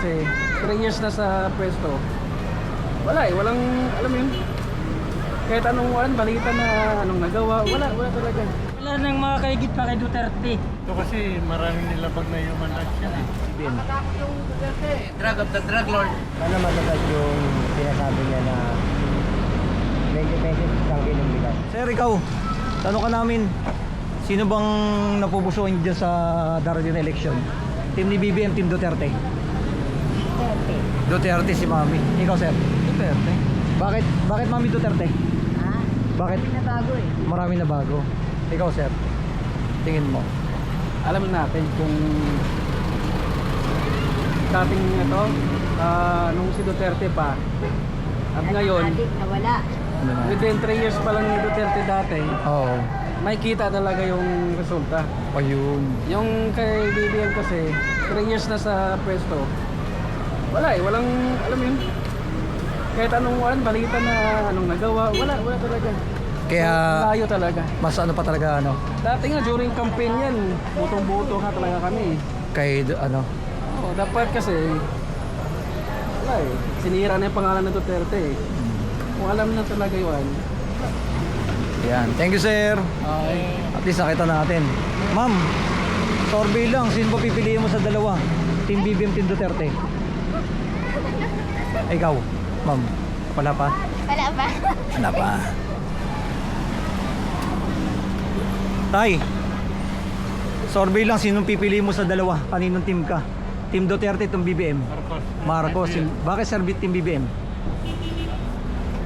kasi 3 years na sa pwesto. Wala eh, walang, alam mo yun, kahit anong walang balita na anong nagawa, wala, wala talaga. Wala nang mga kaigit pa kay Duterte. Ito kasi maraming nilabag na human action eh. Drug of the drug lord. Sana matatag yung sinasabi niya na 20 pesos isang kilong bigas. Sir, ikaw, tanong ka namin, sino bang napupusuan dyan sa darating na election? Team ni BBM, Team Duterte? Duterte. Duterte si Mami. Ikaw, sir? Duterte. Bakit? Bakit Mami Duterte? Ha? Bakit? Kami na bago eh. Marami na bago. Ikaw, sir? Tingin mo. Alam natin kung dating ito, ah, nung si Duterte pa, at ngayon, Adik na wala. Ano na? within 3 years pa lang ni Duterte dati, Oo. may kita talaga yung resulta. Ayun. Yung kay BBM kasi, 3 years na sa pwesto, wala eh, walang, alam mo yun, kahit anong walang balita na anong nagawa, wala, wala talaga. Kaya, Layo talaga. mas ano pa talaga, ano, Dati nga during campaign yan, butong-buto nga talaga kami. kay, ano, Oo, dapat kasi, wala eh, sinira na yung pangalan ng Duterte eh. Kung alam na talaga yun, yan. Thank you, sir. okay. At least nakita natin. Ma'am, survey lang. Sino ba pipiliin mo sa dalawa? Team BBM, Team Duterte? Ikaw, ma'am. Wala pa? Wala ba? Wala pa. Tay, survey lang. Sinong pipiliin mo sa dalawa? Kaninong team ka? Team Duterte, Team BBM? Marcos. Marcos. Bakit sir Team BBM?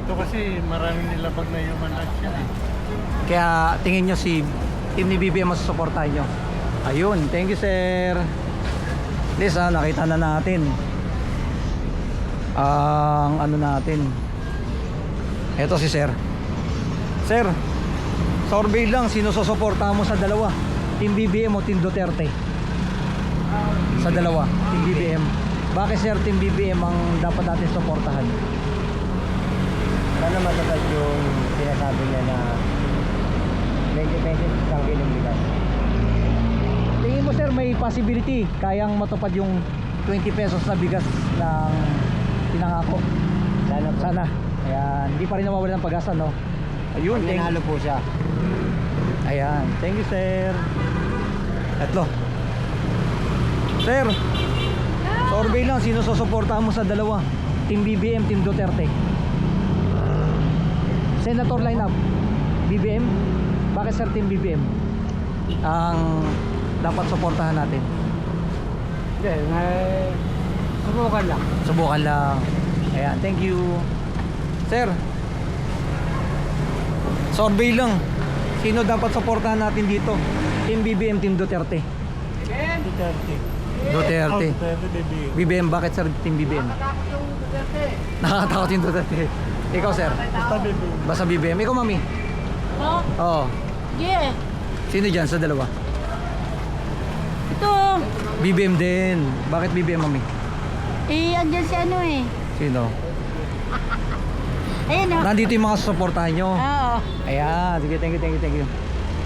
Ito kasi maraming nilabag na human action eh. Kaya tingin nyo si team ni BBM masusuportahan nyo. Ayun, thank you sir. Liz ha, nakita na natin ang ano natin. Eto si sir. Sir, survey lang, sino susuportahan mo sa dalawa? Team BBM o Team Duterte? Sa dalawa, Team BBM. Bakit sir Team BBM ang dapat natin suportahan? Sana matatag yung sinasabi niya na 20 pesos isang kilong bigas. Tingin mo sir may possibility kayang matupad yung 20 pesos na bigas ng pinangako. Sana po. Sana. Ayan, hindi pa rin nawawala ng pag-asa no. Ayun, thank, nanalo po siya. ayan. Thank you sir. Etlo. Sir, survey lang sino susuportahan mo sa dalawa? Team BBM, Team Duterte. Senator lineup. BBM? Bakit sir Team BBM? Ang dapat suportahan natin. Hindi, eh, subukan lang. Subukan lang. Ayan, thank you. Sir. Survey lang. Sino dapat suportahan natin dito? Team BBM, Team Duterte. Duterte. Duterte. Oh, Duterte, baby. BBM, bakit sir Team BBM? Nakakatakot yung Duterte. Ikaw sir, Basta baby. basta BBM. Ikaw mami? Oh, Oo. yeah. Sino dyan sa dalawa? Ito, BBM din. Bakit BBM mami? Eh, andyan si ano eh. Sino? Ayun o. Nandito yung mga susuportahan nyo. Oo. Ayan, sige, thank you, thank you, thank you.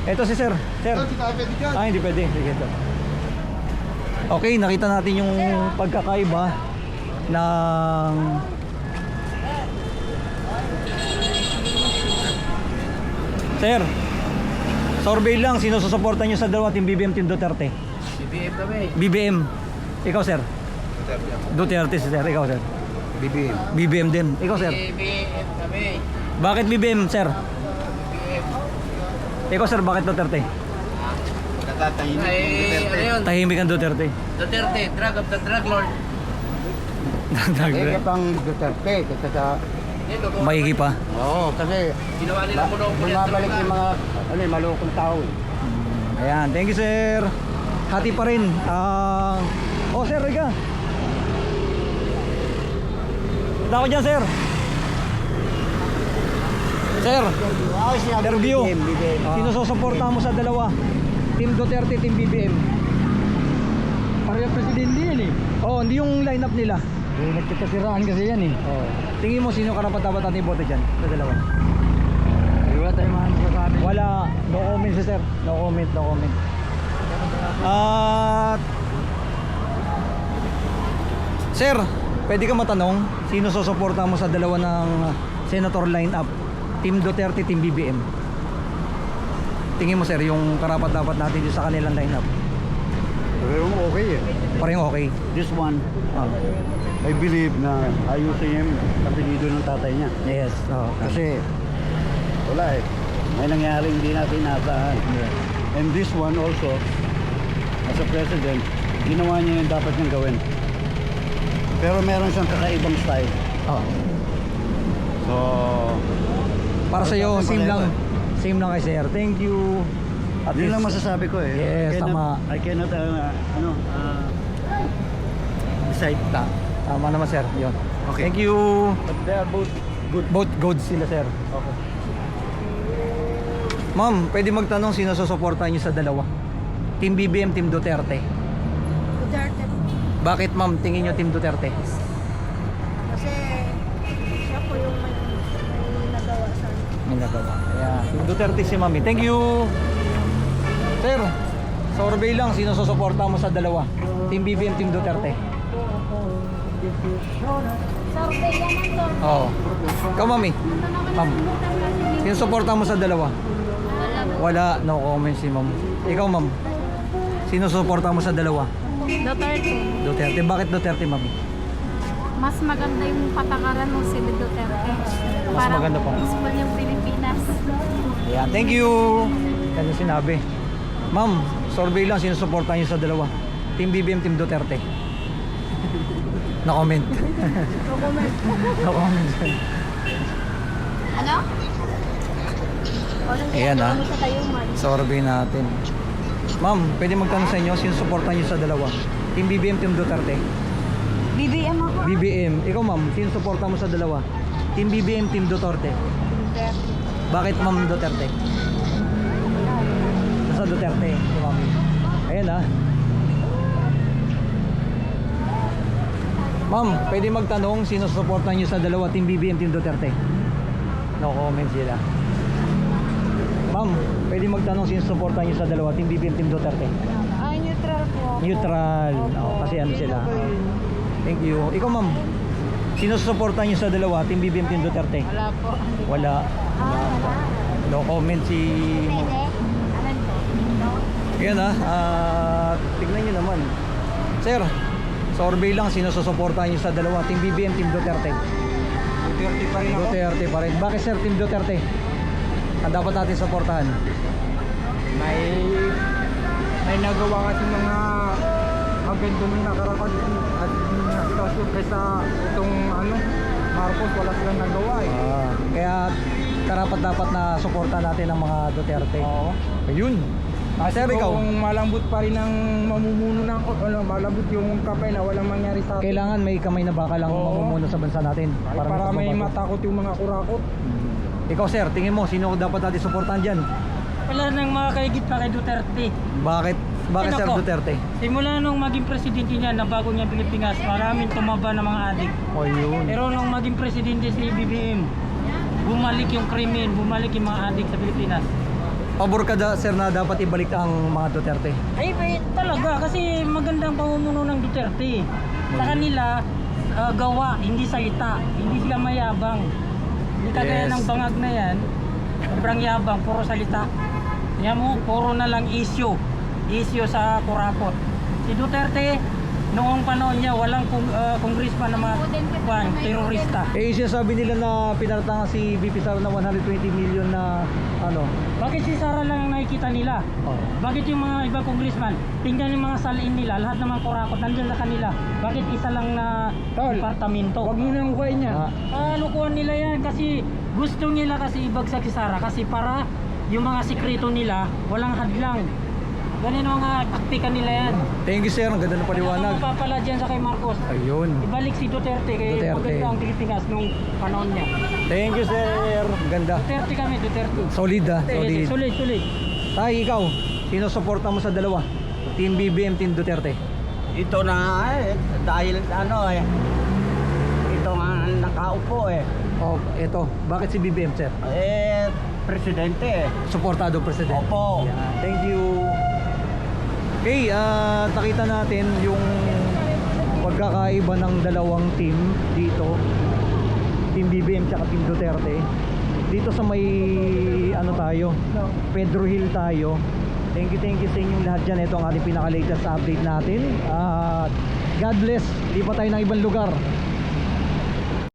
Ito si sir. Sir. Ah, hindi pwede. Sige, ito. Okay, nakita natin yung pagkakaiba ng Sir, survey lang, sino susuportan nyo sa dalawa, Team BBM, Team Duterte? BBM kami. BBM. Ikaw, sir? Duterte, si sir. Ikaw, sir? BBM. BBM din. Ikaw, sir? BBM kami. Bakit BBM, sir? BBM. Ikaw, sir, bakit Duterte? Natatahimik Ay, ano yun? Tahimik ang Duterte. Duterte, drug of the drug lord. Eh, pang Duterte. Kasi sa... Yan, loko. Maigi pa. Oo, kasi Ginawa nila ba- monopoly at bumabalik yung mga ano, eh, malukong tao eh. Ayan, thank you sir. Hati pa rin. Ah, oh sir, Riga. Dako dyan sir. Sir, interview. BBM. Sino susuporta mo sa dalawa? Team Duterte, Team BBM. Pareho presidente yan eh. Oh, hindi yung lineup nila. Eh, nagkakasiraan kasi yan eh. Oh. Tingin mo sino karapat dapat natin iboto dyan sa dalawa? Wala tayong mga masasabi. Wala, no comment si sir. No comment, no comment. At Sir, pwede ka matanong, sino susuporta mo sa dalawa ng senator lineup? Team Duterte, Team BBM. Tingin mo sir, yung karapat dapat natin dito sa kanilang lineup. Pero okay eh. Parang okay. This one, Ah, I believe na ayusin yung kapilido ng tatay niya. yes. Oh, Kasi wala eh. May nangyari hindi natin naasahan. And this one also, as a president, ginawa niya yung dapat niyang gawin. Pero meron siyang kakaibang style. oh. So, Para sa iyo, same lang. Same lang kay sir. Thank you. At yun lang masasabi ko eh. Yes, I cannot, tama. I cannot, uh, ano, uh, decide. Ta- Tama naman sir. Yun. Okay. Thank you. But they are both good. Both good sila sir. Okay. Ma'am, pwede magtanong sino susuportahan niyo sa dalawa? Team BBM, Team. Duterte. Bakit ma'am tingin niyo Team Duterte? Kasi siya po yung may, may nagawa sa May nagawa. Kaya Team Duterte si mami. Thank you. Sir, survey lang sino susuporta mo sa dalawa? Team BBM, Team Duterte. Survey naman to. Oo. Ikaw mami. Ma'am. Sino suporta mo sa dalawa? Wala, no comment si ma'am. Ikaw ma'am. Sino suporta mo sa dalawa? Duterte. Duterte. Bakit Duterte mami? Mas maganda yung patakaran ng si Duterte. Mas maganda pa. Peaceful yung Pilipinas. Ayan, thank you. Kanya sinabi. Ma'am, survey lang sino suporta niyo sa dalawa? Team BBM, Team Duterte. No comment. No comment. no comment. ano? Ayan, ah. Ano sa tayo man? Survey natin. Ma'am, pwede magtanong sa inyo sino suporta niyo sa dalawa? Team BBM, Team Duterte. BBM ako. BBM. Ikaw ma'am, sino suporta mo sa dalawa? Team BBM, Team Duterte. Duterte. Bakit ma'am Duterte? Sa Duterte, si ma'am. Ayan ah. Ma'am, pwede magtanong sino suporta niyo sa dalawa, Team BBM, Team Duterte? No comment sila. Ma'am, pwede magtanong sino suporta niyo sa dalawa, Team BBM, Team Duterte? Ay, neutral po. ako. Neutral. Oo, kasi ano sila. Thank you. Ikaw ma'am, sino suporta niyo sa dalawa, Team BBM, Team Duterte? Wala po. Wala. No comment si... Pwede? Alan po. Yan ah, ah, tignan niyo naman. Sir, survey lang sino susuportahan niyo sa dalawa, Team BBM, Team Duterte. Duterte pa rin Duterte pa rin. Bakit sir, Team Duterte? Ang dapat natin suportahan. May may nagawa kasi mga maganda nung nakarapan at sitwasyon kaysa itong ano Marcos wala silang nagawa eh. Ah, kaya karapat dapat na suportahan natin ang mga Duterte. Oo. Ayun. Ah, sir, ikaw, Kung malambot pa rin ang mamumuno ng ano, malambot yung kapay na walang mangyari sa atin. kailangan may kamay na baka lang Oo. mamumuno sa bansa natin. Para, para may matakot yung mga kurakot. Ikaw sir, tingin mo sino dapat natin suportahan diyan? Wala nang mga kaigit pa kay Duterte. Bakit? Bakit sir nako. Duterte? Simula nung maging presidente niya na bago niya Pilipinas, maraming tumaba ng mga adik. O yun. Pero nung maging presidente si BBM, bumalik yung krimen, bumalik yung mga adik sa Pilipinas. Pabor ka da, sir na dapat ibalik ang mga Duterte. Ay, ay talaga kasi magandang pamumuno ng Duterte. Sa kanila, ah, gawa, hindi salita. Hindi sila mayabang. Hindi kagaya Yes. ng bangag na yan, sobrang yabang, puro salita. Yan mo, puro na lang issue. Issue sa kurakot. Si Duterte, noong panahon niya, walang kong, uh, congressman na mga kwan, terorista. Eh, sinasabi nila na pinaratangan si VP Sara ng 120 million na ano. Bakit si Sara lang ang nakikita nila? Oh. Bakit yung mga iba congressman, tingnan yung mga salin nila, lahat ng mga kurakot nandiyan sa kanila. Bakit isa lang na departamento? Huwag mo nang kuhain niya. Ah. Ah, lukuhan nila yan kasi gusto nila kasi ibagsak si Sara kasi para yung mga sikreto nila walang hadlang. Ganun ang mga taktika nila yan. Thank you sir, ang ganda ng paliwanag. Kaya kung mapapala dyan sa kay Marcos, Ayun. ibalik si Duterte kay Duterte. maganda ang Pilipinas nung panahon niya. Thank you sir. Ganda. Duterte kami, Duterte. Solid ah, Solid, solid. solid. solid. Tay, ikaw, sino suporta mo sa dalawa? Team BBM, Team Duterte. Ito na nga eh, dahil ano eh, ito nga ang nakaupo eh. Oh, eto. Bakit si BBM sir? Eh, presidente eh. Suportado presidente. Opo. Yan. Thank you. Okay, ah nakita natin yung pagkakaiba ng dalawang team dito. Team BBM tsaka Team Duterte. Dito sa may ano tayo Pedro Hill tayo. Thank you thank you sa inyong lahat dyan. Ito ang ating pinaka latest update natin. At God bless. Di pa tayo ng ibang lugar